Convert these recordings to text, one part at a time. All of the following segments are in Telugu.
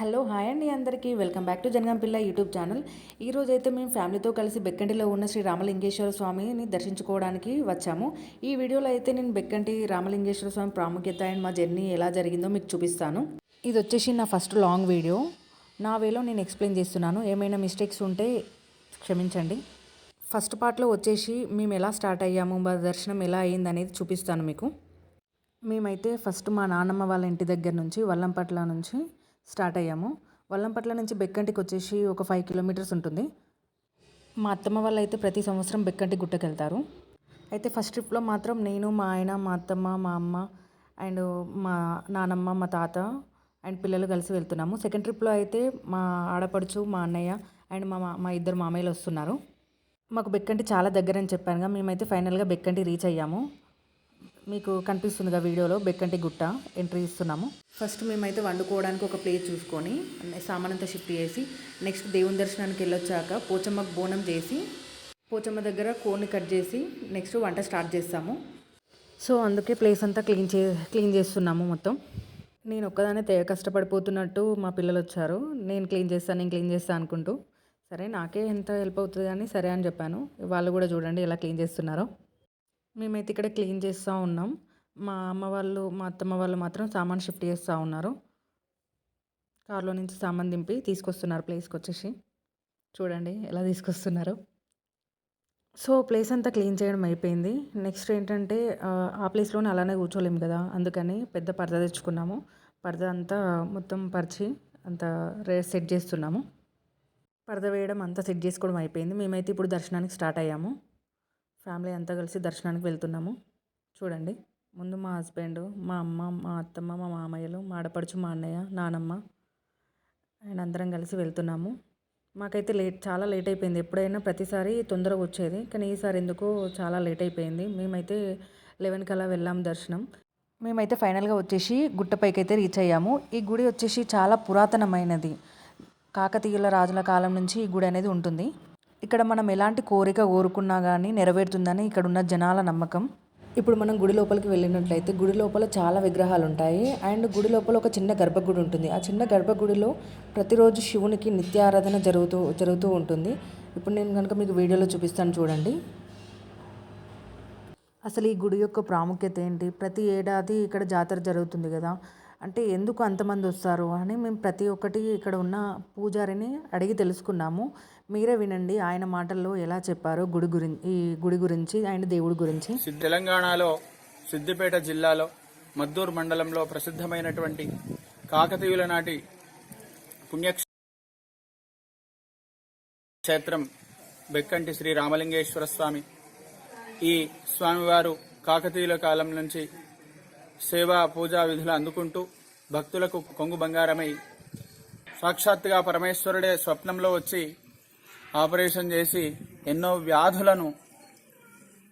హలో హాయ్ అండి అందరికీ. వెల్కమ్ బ్యాక్ టు జనగం పిల్ల యూట్యూబ్ ఛానల్. ఈ రోజు అయితే మేము ఫ్యామిలీతో కలిసి బెక్కంటిలో ఉన్న శ్రీ రామలింగేశ్వర స్వామిని దర్శించుకోవడానికి వచ్చాము. ఈ వీడియోలో అయితే నేను బెక్కంటి రామలింగేశ్వర స్వామి ప్రాముఖ్యత అండ్ మా జర్నీ ఎలా జరిగిందో మీకు చూపిస్తాను. ఇది వచ్చేసి నా ఫస్ట్ లాంగ్ వీడియో. నా వేలో నేను ఎక్స్ప్లెయిన్ చేస్తున్నాను. ఏమైనా మిస్టేక్స్ ఉంటే క్షమించండి. ఫస్ట్ పార్ట్లో వచ్చేసి మేము ఎలా స్టార్ట్ అయ్యాము మా దర్శనం ఎలా అయ్యింది అనేది చూపిస్తాను మీకు. మేమైతే ఫస్ట్ మా నాన్నమ్మ వాళ్ళ ఇంటి దగ్గర నుంచి వల్లంపట్ల నుంచి స్టార్ట్ అయ్యాము. వల్లంపట్ల నుంచి బెక్కంటికి వచ్చేసి ఒక ఫైవ్ కిలోమీటర్స్ ఉంటుంది. మా అత్తమ్మ వాళ్ళు అయితే ప్రతి సంవత్సరం బెక్కంటి గుట్టకి వెళ్తారు అయితే ఫస్ట్ ట్రిప్లో మాత్రం నేను మా ఆయన మా అత్తమ్మ మా అమ్మ అండ్ మా నానమ్మ మా తాత అండ్ పిల్లలు కలిసి వెళ్తున్నాము. సెకండ్ ట్రిప్లో అయితే మా ఆడపడుచు మా అన్నయ్య అండ్ మా మా- మా ఇద్దరు మామయ్యలు వస్తున్నారు. మాకు బెక్కంటి చాలా దగ్గర అని చెప్పానుగా. మేమైతే ఫైనల్గా బెక్కంటి రీచ్ అయ్యాము. మీకు కనిపిస్తుందిగా వీడియోలో బెక్కంటి గుట్ట ఎంట్రీ ఇస్తున్నాము. ఫస్ట్ మేమైతే వండుకోవడానికి ఒక ప్లేస్ చూసుకొని సామాన్ అంతా షిఫ్ట్ చేసి నెక్స్ట్ దేవుని దర్శనానికి వెళ్ళొచ్చాక పోచమ్మకు బోనం చేసి పోచమ్మ దగ్గర కోడిని కట్ చేసి నెక్స్ట్ వంట స్టార్ట్ చేస్తాము. సో అందుకే ప్లేస్ అంతా క్లీన్ చే క్లీన్ చేస్తున్నాము మొత్తం. నేను ఒక్కదానే తెగ కష్టపడిపోతున్నట్టు మా పిల్లలు వచ్చారు. నేను క్లీన్ చేస్తాను నేను క్లీన్ చేస్తాను అనుకుంటూ. సరే నాకే ఎంత హెల్ప్ అవుతుంది అని సరే అని చెప్పాను. వాళ్ళు కూడా చూడండి ఎలా క్లీన్ చేస్తున్నారో. మేమైతే ఇక్కడ క్లీన్ చేస్తూ ఉన్నాం. మా అమ్మ వాళ్ళు మా అత్తమ్మ వాళ్ళు మాత్రం సామాన్ షిఫ్ట్ చేస్తూ ఉన్నారు. కార్లో నుంచి సామాన్ దింపి తీసుకొస్తున్నారు ప్లేస్కి వచ్చేసి. చూడండి ఎలా తీసుకొస్తున్నారు. సో ప్లేస్ అంతా క్లీన్ చేయడం అయిపోయింది. నెక్స్ట్ ఏంటంటే ఆ, ప్లేస్లోనే అలానే కూర్చోలేము కదా. అందుకని పెద్ద పరద తెచ్చుకున్నాము. పరద అంతా మొత్తం పరిచి అంత రే సెట్ చేస్తున్నాము. పరద వేయడం అంతా సెట్ చేసుకోవడం అయిపోయింది. మేమైతే ఇప్పుడు దర్శనానికి స్టార్ట్ అయ్యాము. ఫ్యామిలీ అంతా కలిసి దర్శనానికి వెళ్తున్నాము. చూడండి. ముందు మా హస్బెండ్ మా అమ్మ మా అత్తమ్మ మా మామయ్యలు మా ఆడపడుచు మా అన్నయ్య నానమ్మ అండ్ అందరం కలిసి వెళ్తున్నాము. మాకైతే లేట్ చాలా లేట్ అయిపోయింది. ఎప్పుడైనా ప్రతిసారి తొందరగా వచ్చేది. కానీ ఈసారి ఎందుకో చాలా లేట్ అయిపోయింది. మేమైతే లెవెన్కి కల్లా వెళ్ళాం దర్శనం. మేమైతే ఫైనల్గా వచ్చేసి గుట్టపైకి అయితే రీచ్ అయ్యాము. ఈ గుడి వచ్చేసి చాలా పురాతనమైనది. కాకతీయుల రాజుల కాలం నుంచి ఈ గుడి అనేది ఉంటుంది. ఇక్కడ మనం ఎలాంటి కోరిక కోరుకున్నా కానీ నెరవేరుతుందని ఇక్కడ ఉన్న జనాల నమ్మకం. ఇప్పుడు మనం గుడి లోపలికి వెళ్ళినట్లయితే గుడి లోపల చాలా విగ్రహాలు ఉంటాయి అండ్ గుడి లోపల ఒక చిన్న గర్భగుడి ఉంటుంది. ఆ చిన్న గర్భగుడిలో ప్రతిరోజు శివునికి నిత్యారాధన జరుగుతూ జరుగుతూ ఉంటుంది. ఇప్పుడు నేను కనుక మీకు వీడియోలో చూపిస్తాను చూడండి. అసలు ఈ గుడి యొక్క ప్రాముఖ్యత ఏంటి? ప్రతి ఏడాది ఇక్కడ జాతర జరుగుతుంది కదా. అంటే ఎందుకు అంతమంది వస్తారు అని మేము ప్రతి ఒక్కటి ఇక్కడ ఉన్న పూజారిని అడిగి తెలుసుకున్నాము. మీరే వినండి ఆయన మాటల్లో ఎలా చెప్పారో గుడి గురించి ఈ గుడి గురించి అండ్ దేవుడి గురించి. తెలంగాణలో సిద్దిపేట జిల్లాలో మద్దూరు మండలంలో ప్రసిద్ధమైనటువంటి కాకతీయుల నాటి పుణ్యక్షేత్రం బెక్కంటి శ్రీ రామలింగేశ్వర స్వామి. ఈ స్వామివారు కాకతీయుల కాలం నుంచి సేవా పూజా విధులు అందుకుంటూ భక్తులకు కొంగు బంగారమై సాక్షాత్తుగా పరమేశ్వరుడే స్వప్నంలో వచ్చి ఆపరేషన్ చేసి ఎన్నో వ్యాధులను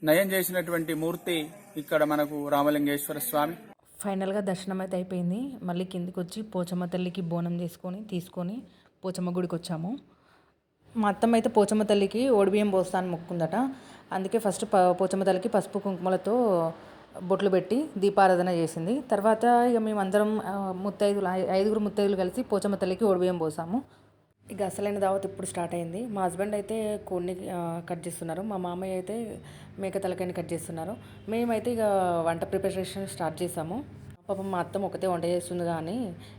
నయం చేసినటువంటి మూర్తి ఇక్కడ మనకు రామలింగేశ్వర స్వామి. ఫైనల్గా దర్శనం అయితే అయిపోయింది. మళ్ళీ కిందికి వచ్చి పోచమ్మ తల్లికి బోనం చేసుకొని తీసుకొని పోచమ్మ గుడికి వచ్చాము. మా అత్తమ్మ అయితే పోచమ్మ తల్లికి ఓడిబియ్యం పోస్తాను మొక్కుందట. అందుకే ఫస్ట్ ప పోచమ్మ తల్లికి పసుపు కుంకుమలతో బొట్లు పెట్టి దీపారాధన చేసింది. తర్వాత ఇక మేమందరం ముత్తైదులు ఐ- ఐదుగురు ముత్తైదులు కలిసి పోచమ్మ తల్లికి ఓడిబియ్యం పోసాము. ఇక అసలైన దావత్ ఇప్పుడు స్టార్ట్ అయింది. మా హస్బెండ్ అయితే కోడిని కట్ చేస్తున్నారు. మా మామయ్య అయితే మేక తలకాయని కట్ చేస్తున్నారు. మేమైతే ఇక వంట ప్రిపరేషన్ స్టార్ట్ చేసాము. పాపం మా అత్తమ్మ ఒకతే వంట చేస్తుంది కానీ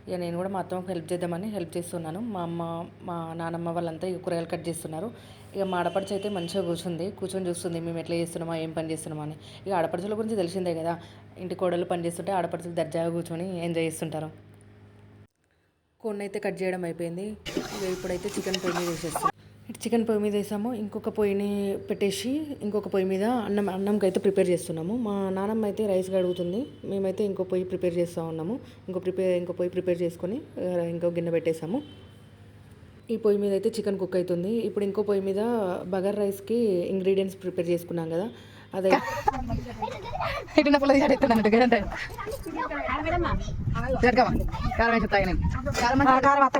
ఇక నేను కూడా మా అత్తమ్మకి హెల్ప్ చేద్దామని హెల్ప్ చేస్తున్నాను. మా అమ్మ మా నానమ్మ వాళ్ళంతా ఇక కూరగాయలు కట్ చేస్తున్నారు. ఇక మా ఆడపడుచు అయితే మంచిగా కూర్చుంది. కూర్చొని చూస్తుంది మేము ఎట్లా చేస్తున్నామా ఏం పని చేస్తున్నామా అని. ఇక ఆడపడుచుల గురించి తెలిసిందే కదా. ఇంటి కోడలు పని చేస్తుంటే ఆడపడుచులు దర్జాగా కూర్చొని ఎంజాయ్ చేస్తుంటారు. కొన్ని అయితే కట్ చేయడం అయిపోయింది. ఇప్పుడైతే చికెన్ పొయ్యి మీద వేసేస్తాం ఇటు చికెన్ పొయ్యి మీద వేసాము. ఇంకొక పొయ్యిని పెట్టేసి ఇంకొక పొయ్యి మీద అన్నం అన్నంకి అయితే ప్రిపేర్ చేస్తున్నాము. మా నానమ్మ అయితే రైస్ కడుగుతుంది. మేమైతే ఇంకో పొయ్యి ప్రిపేర్ చేస్తూ ఉన్నాము. ఇంకో ప్రిపేర్ ఇంకో పొయ్యి ప్రిపేర్ చేసుకొని ఇంకో గిన్నె పెట్టేసాము ఈ పొయ్యి మీద అయితే చికెన్ కుక్ అవుతుంది. ఇప్పుడు ఇంకో పొయ్యి మీద బగర్ రైస్కి ఇంగ్రీడియంట్స్ ప్రిపేర్ చేసుకున్నాం కదా. అదే ఇటు పుల్ల తీసాడు ఎత్తున్నాడు గంటే జరగమా కారం వేసి తాగినాయి కారం కారం అత్త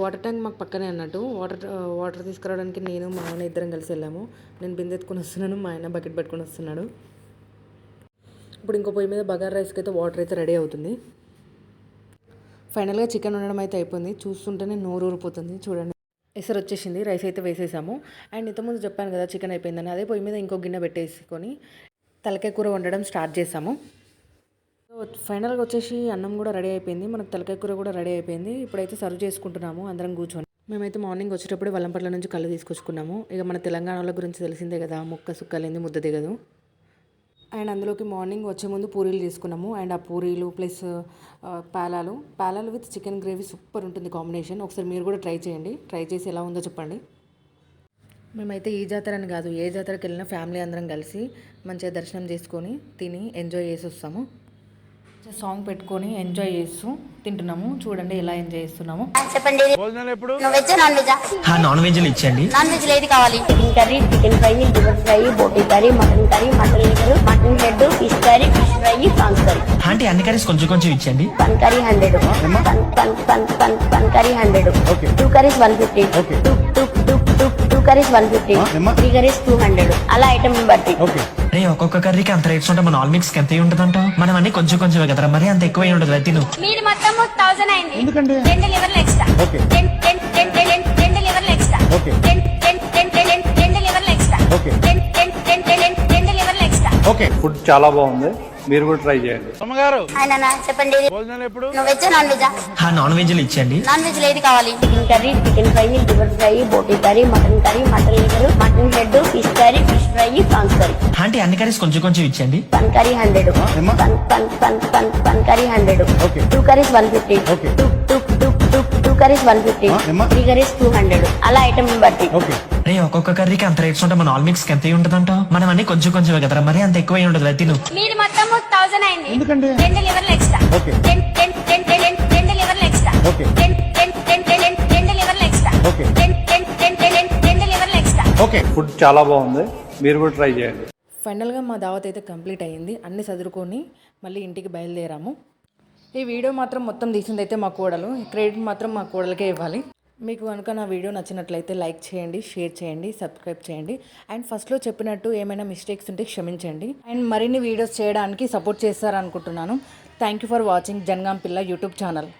వాటర్ ట్యాంక్ మాకు పక్కనే అన్నట్టు. వాటర్ వాటర్ తీసుకురావడానికి నేను మా ఆయన ఇద్దరం కలిసి వెళ్ళాము. నేను బిందె ఎత్తుకొని వస్తున్నాను మా ఆయన బకెట్ పట్టుకొని వస్తున్నాడు. ఇప్పుడు ఇంకో పొయ్యి మీద బగార్ రైస్కి అయితే వాటర్ అయితే రెడీ అవుతుంది. ఫైనల్గా చికెన్ వండడం అయితే అయిపోయింది. చూస్తుంటేనే నోరు ఊరిపోతుంది. చూడండి. ఎసరు వచ్చేసింది. రైస్ అయితే వేసేసాము. అండ్ ఇంతకుముందు చెప్పాను కదా చికెన్ అయిపోయిందని. అదే పొయ్యి మీద ఇంకో గిన్నె పెట్టేసుకొని తలకాయ కూర వండడం స్టార్ట్ చేసాము. ఫైనల్గా వచ్చేసి అన్నం కూడా రెడీ అయిపోయింది. మనకు తలకాయ కూర కూడా రెడీ అయిపోయింది. ఇప్పుడైతే సర్వ్ చేసుకుంటున్నాము. అందరం కూర్చొని మేమైతే మార్నింగ్ వచ్చేటప్పుడు వల్లంపట్ల నుంచి కళ్ళు తీసుకొచ్చుకున్నాము. ఇక మన తెలంగాణలో గురించి తెలిసిందే కదా. ముక్క సుక్కలేంది ముద్ద దిగదు. అండ్ అందులోకి మార్నింగ్ వచ్చే ముందు పూరీలు తీసుకున్నాము. అండ్ ఆ పూరీలు ప్లస్ పాలాలు. పాలాలు విత్ చికెన్ గ్రేవీ సూపర్ ఉంటుంది కాంబినేషన్. ఒకసారి మీరు కూడా ట్రై చేయండి. ట్రై చేసి ఎలా ఉందో చెప్పండి. మేమైతే ఈ జాతర అని కాదు ఏ జాతరకి వెళ్ళినా ఫ్యామిలీ అందరం కలిసి మంచిగా దర్శనం చేసుకొని తిని ఎంజాయ్ చేసి వస్తాము. సాంగ్ పెట్టుకొని ఎంజాయ్ చేస్తూ తింటున్నాము. చూడండి ఎలా ఎంజాయ్ చేస్తున్నాము. చెప్పండి. వెజ్ నాన్ వెజ్ నాన్ వెజ్లు ఇచ్చండి నాన్ వెజ్ ఏది కావాలి? Chicken curry chicken fry liver fry బోటీ curry mutton curry mutton liver mutton head fish curry fish fry prawns curry. Aunty అన్ని కర్రీస్ కొంచెం కొంచెం ఇచ్చండి పన్ కర్రీ హండ్రెడ్. పన్ one one one one curry hundred. Two curries one fifty. Two two two two two curries one fifty. Three curries two hundred. అలా ఐటమ్ బట్టి రే ఒక్కొక్క కర్రీకి అంత రేట్స్ ఉంటే మన ఆల్ మిక్స్ ఎంత ఉంటుందంట? మనం అన్ని కొంచెం కొంచెం కదరా మరి అంత ఎక్కువ ఉండదు తిను. మీరు మొత్తం థౌసండ్ అయింది. రెండు లివర్లు ఎక్స్ట్రా. రెండు లివర్లు ఎక్స్ట్రా. రెండు లివర్లు ఎక్స్ట్రా. ఎక్స్ట్రా. ఫుడ్ చాలా బాగుంది. మీరు కూడా ట్రై చేయండి. ఆయన చెప్పండి. నువ్వు వెజ్ నాన్ వెజ్ ఆ నాన్ వెజ్లు ఇచ్చండి నాన్ వెజ్ ఏది కావాలి? Chicken curry chicken fry liver fry బోటీ curry mutton curry mutton liver mutton head fish curry fish fry prawns curry. Aunty అన్ని కర్రీస్ కొంచెం కొంచెం ఇచ్చండి one curry hundred. One one one curry hundred. Two curries one fifty. Two two curries one fifty three curries two hundred అలా ఐటమ్ బట్టి రే ఒక్కొక్క కర్రీకి అంత రేట్స్ ఉంటే మన ఆల్ మిక్స్ ఎంత ఉంటుందంట మనం అన్ని కొంచెం కొంచెం కదరా మరి అంత ఎక్కువ ఉండదు తిను మీరు మొత్తం థౌసండ్ అయింది రెండు లివర్లు ఎక్స్ట్రా రెండు లివర్లు ఎక్స్ట్రా రెండు లివర్లు ఎక్స్ట్రా రెండు లివర్లు ఎక్స్ట్రా ఫుడ్ చాలా బాగుంది మీరు కూడా ట్రై చేయండి ఫైనల్గా మా దావత్ అయితే కంప్లీట్ అయ్యింది అన్ని చదువుకొని మళ్ళీ ఇంటికి బయలుదేరాము ఈ వీడియో మాత్రం మొత్తం తీసింది అయితే మా కోడలు. క్రెడిట్ మాత్రం మా కోడలకే ఇవ్వాలి. మీకు కనుక నా వీడియో నచ్చినట్లయితే లైక్ చేయండి షేర్ చేయండి సబ్స్క్రైబ్ చేయండి. అండ్ ఫస్ట్లో చెప్పినట్టు ఏమైనా మిస్టేక్స్ ఉంటే క్షమించండి. అండ్ మరిన్ని వీడియోస్ చేయడానికి support చేస్తారనుకుంటున్నాను. Thank you for watching Jangaon పిల్ల యూట్యూబ్ ఛానల్.